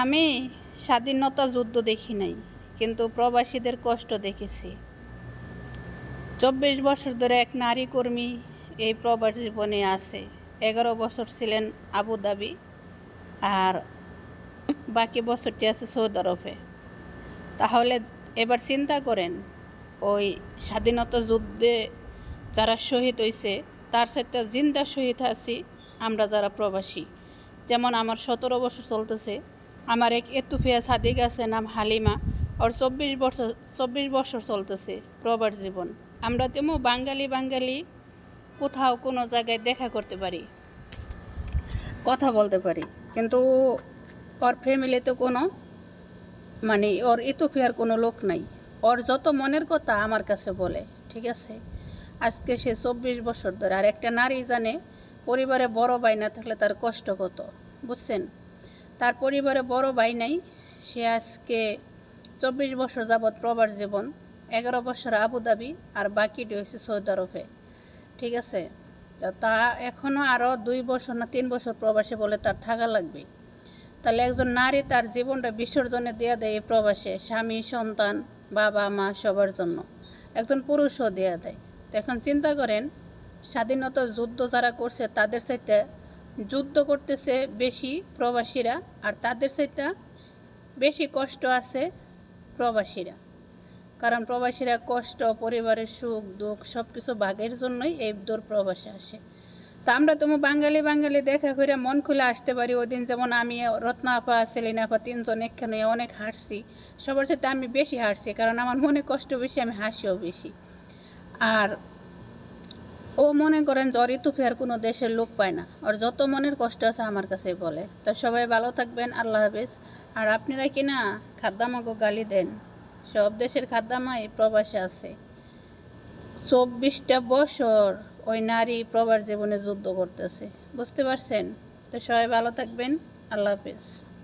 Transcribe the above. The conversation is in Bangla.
আমি স্বাধীনতা যুদ্ধ দেখি নাই, কিন্তু প্রবাসীদের কষ্ট দেখেছি। চব্বিশ বছর ধরে এক নারী কর্মী এই প্রবাস জীবনে আছে। এগারো বছর ছিলেন আবুধাবি আর বাকি বছরটি আছে সৌদি আরবে। তাহলে এবার চিন্তা করেন, ওই স্বাধীনতা যুদ্ধে যারা শহীদ হয়েছে তার সাথে জিন্দা শহীদ আছি আমরা যারা প্রবাসী। যেমন আমার সতেরো বছর চলতেছে আমার এক এতুফিয়া সাদিক আছে, নাম হালিমা। ওর চব্বিশ বছর চব্বিশ বছর চলতেছে প্রবাস জীবন। আমরা তেমন বাঙালি বাঙালি কোথাও কোনো জায়গায় দেখা করতে পারি, কথা বলতে পারি। কিন্তু ওর ফ্যামিলিতে কোনো মানে ওর ইতোফিয়ার কোনো লোক নাই। ওর যত মনের কথা আমার কাছে বলে, ঠিক আছে? আজকে সে চব্বিশ বছর ধরে, আর একটা নারী জানে, পরিবারে বড় ভাই না থাকলে তার কষ্ট কত, বুঝছেন? তার পরিবারে বড় ভাই নাই। সে আজকে চব্বিশ বছর যাবৎ প্রবাস জীবন, এগারো বছর আবুধাবি আর বাকিটি হয়েছে সৌদি আরবে। ঠিক আছে? তা এখনও আরও দুই বছর না তিন বছর প্রবাসে বলে তার থাকা লাগবে। তাহলে একজন নারী তার জীবনটা বিসর্জনে দেওয়া দেয় এই প্রবাসে, স্বামী, সন্তান, বাবা, মা সবার জন্য। একজন পুরুষও দেওয়া দেয়। তো এখন চিন্তা করেন, স্বাধীনতা যুদ্ধ যারা করছে তাদের সাথে যুদ্ধ করতেছে বেশি প্রবাসীরা আর তাদের সাথে বেশি কষ্ট আছে প্রবাসীরা। কারণ প্রবাসীরা কষ্ট, পরিবারের সুখ, দুঃখ সব কিছু ভাগের জন্যই এই দূর প্রবাসে আসে। তা আমরা তুমি বাঙালি বাঙালি দেখা করে মন খুলে আসতে পারি ওই দিন যেমন আমি, রত্না আপা, সেলিনা আপা তিনজন এখানে অনেক হাসছি সবার সাথে আমি বেশি হাসছি কারণ আমার মনে কষ্ট বেশি, আমি হাসিও বেশি। আর ও মনে করেন জ্বর ইতুফিয়ার কোনো দেশের লোক পায় না। আর যত মনের কষ্ট আছে আমার কাছে বলে। তো সবাই ভালো থাকবেন, আল্লাহ হাফিজ। আর আপনারা কি না খাদ্যামাকে গালি দেন। সব দেশের খাদ্যামাই প্রবাসে আছে। চব্বিশটা বছর ওই নারী প্রবাস জীবনে যুদ্ধ করতেছে। বুঝতে পারছেন? তো সবাই ভালো থাকবেন, আল্লাহ হাফেজ।